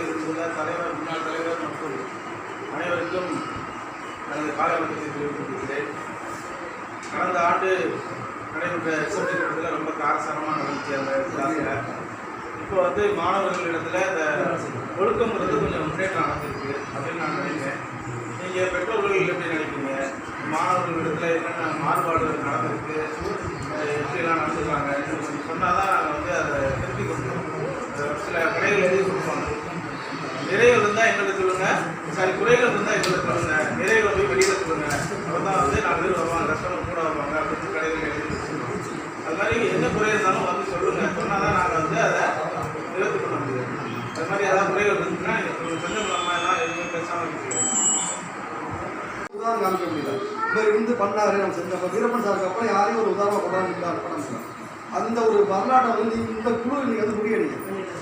உள்ள தலைவர் முன்னாள் தலைவர் மற்றும் அனைவருக்கும் எனது காலை வணக்கத்தை தெரிவித்துக் கொள்கிறேன் கடந்த ஆண்டு நடைபெற்ற ரிசப்ஷன் இடத்துல ரொம்ப காரசாரமாக நடந்துச்சு அந்த கிளாஸில் இப்போ வந்து மாணவர்களிடத்தில் இந்த ஒழுக்கங்கிறது கொஞ்சம் முன்னேற்றம் நடந்திருக்கு அப்படின்னு நான் நினைக்கிறேன். நீங்கள் பெற்றோர்கள் எப்படி நினைக்கிறீங்க? மாணவர்களிடத்தில் என்னென்ன மாறுபாடுகள் நடந்திருக்கு அஹ் எப்படிலாம் நடந்துக்கிறாங்க கொஞ்சம் சொன்னால் தான் நாங்கள் வந்து அதை திருப்பி கொடுப்போம் அஹ் சில கடைகள் எழுதி கொடுப்பாங்க நிறைகள் இருந்தால் எங்களுக்கு சொல்லுங்க சரி குறைகள் இருந்தால் எங்களுக்கு பண்ணுங்க. நிறைகள் போய் வெளியில் சொல்லுங்க அப்போ தான் வந்து நாலு பேர் வருவாங்க கஸ்டமர் கூட வருவாங்க அப்படின்னு கடையில் எழுதி அது மாதிரி என்ன குறை இருந்தாலும் வந்து சொல்லுங்க. சொன்னால் தான் நாங்கள் வந்து அதை நிறுத்தி பண்ண முடியும். அது மாதிரி ஏதாவது குறைகள் இருந்துச்சுன்னா நீங்கள் கொஞ்சம் நம்ம எல்லாம் எதுவுமே பேசாமல் உதாரணம் காமிக்க முடியல இவர் இருந்து பண்ணாரு நம்ம செஞ்சப்ப வீரப்பன் சாருக்கு அப்புறம் யாரையும் ஒரு உதாரணம் கொண்டாந்து முடியாது பண்ண முடியல அந்த ஒரு வரலாற்றை வந்து இந்த குழு இன்னைக்கு வந்து முடியடிங்க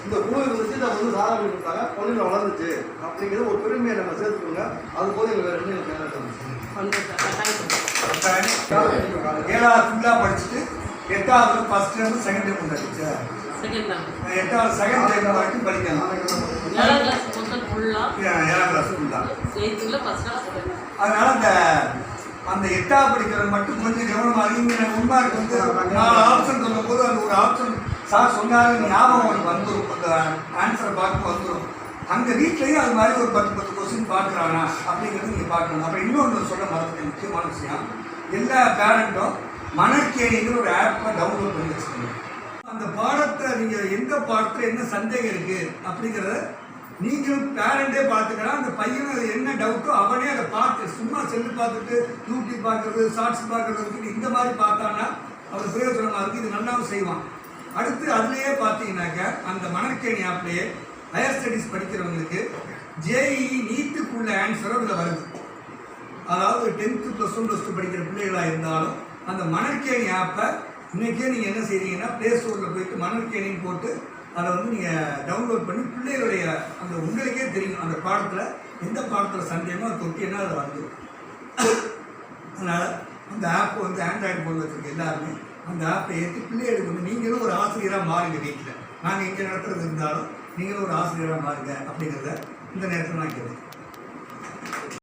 இந்த குழு இருந்துச்சு இதை வந்து சாதனை கொடுத்தாங்க பொண்ணுங்க வளர்ந்துச்சு அப்படிங்கிறது ஒரு பெருமையை நம்ம சேர்த்துக்கோங்க. அது போது எங்களுக்கு வேற என்ன ஏழாவது ஃபுல்லாக படிச்சுட்டு எட்டாவது ஃபர்ஸ்ட் இயர் செகண்ட் இயர் தான் எட்டாவது செகண்ட் இயர் வரைக்கும் படிக்கலாம். ஏழாம் கிளாஸ் ஃபுல்லாக ஏழாம் கிளாஸ் ஃபுல்லாக அதனால அந்த அந்த எட்டாவது படிக்கிறவங்க மட்டும் கொஞ்சம் கவனமாக இங்கே உண்மை வந்து நாலு ஆப்ஷன் சொல்லும்போது அந்த ஒரு ஆப்ஷன் சார் சொன்னாலும் ஞாபகம் உங்களுக்கு வந்துடும் அந்த ஆன்சரை பார்க்க வந்துடும் அங்கே வீட்லேயும் அது மாதிரி ஒரு பத்து பத்து கொஸ்டின் பார்க்குறானா அப்படிங்கிறது நீங்கள் பார்க்கணும். அப்புறம் இன்னொன்று சொல்ல மறந்துட்டேன். முக்கியமான விஷயம். எல்லா பேரண்ட்டும் மணற்கேணிங்கிற ஒரு ஆப்பை டவுன்லோட் பண்ணி வச்சுக்கணும். அந்த பாடத்தை நீங்கள் எந்த பாடத்தில் என்ன சந்தேகம் இருக்குது அப்படிங்கிறத நீங்களும் பேரண்டே பார்த்துக்கலாம் அந்த பையனை அது என்ன டவுட்டோ அவனே அதை பார்த்து சும்மா செல்லு பார்த்துட்டு யூடியூப் பார்க்கறது ஷார்ட்ஸ் பார்க்கறது இந்த மாதிரி பார்த்தான்னா அவன் பிரயோஜனமாக இருக்குது இது நல்லாவும் செய்வான். அடுத்து அதுலேயே பார்த்தீங்கன்னாக்க அந்த மணற்கேணி ஆப்லேயே ஹையர் ஸ்டடீஸ் படிக்கிறவங்களுக்கு ஜேஇ நீட்டுக்குள்ள ஆன்சரும் இதில் வருது. அதாவது tenth plus one plus two படிக்கிற பிள்ளைகளாக இருந்தாலும் அந்த மணற்கேணி ஆப்பை இன்றைக்கே நீங்கள் என்ன செய்றீங்கன்னா ப்ளே ஸ்டோரில் போயிட்டு மணற்கேணின்னு போட்டு அதை வந்து நீங்கள் டவுன்லோட் பண்ணி பிள்ளைகளுடைய அந்த உங்களுக்கே தெரியும். அந்த பாடத்தில் எந்த பாடத்தில் சந்தேகமோ அதை தொட்டினா அது வந்துடும் அதனால் அந்த ஆப் வந்து ஆண்ட்ராய்டு ஃபோன் வச்சுருக்க எல்லாருமே அந்த ஆப்பை ஏற்றி பிள்ளைகளுக்கு வந்து நீங்களும் ஒரு ஆசிரியராக மாறுங்க வீட்டில் நாங்கள் இங்கே நடத்துறது இருந்தாலும் நீங்களும் ஒரு ஆசிரியராக மாறுங்க அப்படிங்கிறத இந்த நேரத்தில் நான் கேட்குறேன்